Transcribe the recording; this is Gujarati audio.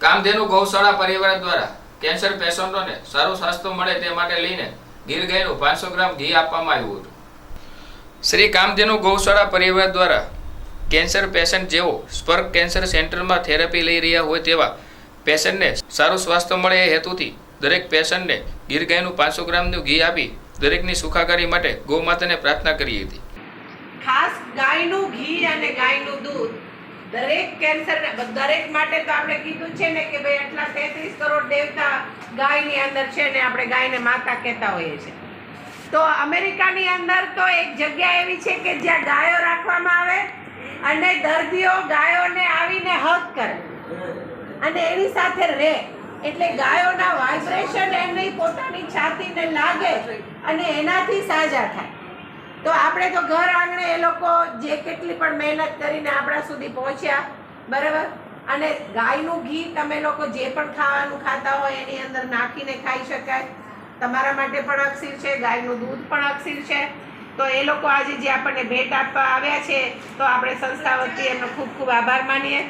કામધેનુ ગૌશાળા પરિવાર દ્વારા કેન્સર પેશન્ટોને સારું સ્વાસ્થ્ય મળે તે માટે લઈને ગીર ગાયનું પાંચસો ગ્રામ ઘી આપવામાં આવ્યું હતું. શ્રી કામધેનુ ગૌશાળા પરિવાર દ્વારા કેન્સર પેશન્ટ જેઓ સ્પર્ક કેન્સર સેન્ટરમાં થેરપી લઈ રહ્યા હોય તેવા પેશન્ટને સારું સ્વાસ્થ્ય મળે એ હેતુથી દરેક પેશન્ટને ગીર ગાયનું પાંચસો ગ્રામનું ઘી આપી દરેકની સુખાકારી માટે ગૌ માતાને પ્રાર્થના કરી હતી. ખાસ ગાયનું ઘી અને ગાયનું દૂધ દરેક કેન્સર દરેક માટે તો આપણે કીધું છે ને કે ભાઈ આટલા તેત્રીસ કરોડ દેવતા ગાયની અંદર છે ને આપણે ગાયને માતા કહેતા હોઈએ છીએ. તો અમેરિકાની અંદર તો એક જગ્યા એવી છે કે જ્યાં ગાયો રાખવામાં આવે અને દર્દીઓ ગાયોને આવીને હક કરે. અને એની સાથે રહે. એટલે ગાયોના વાઇબ્રેશન એમની પોતાની છાતીને લાગે અને એનાથી સાજા થાય. તો આપણે તો ઘર આંગણે એ લોકો જે કેટલી પણ મહેનત કરીને આપણા સુધી પહોંચ્યા, બરાબર? અને ગાયનું ઘી તમે લોકો જે પણ ખાવાનું ખાતા હોય એની અંદર નાખીને ખાઈ શકાય. તમારા માટે પણ અક્ષીર છે, ગાયનું દૂધ પણ અક્ષીર છે. તો એ લોકો આજે જે આપણને ભેટ આપવા આવ્યા છે, તો આપણે સંસ્થા વતી એમનો ખૂબ ખૂબ આભાર માનીએ.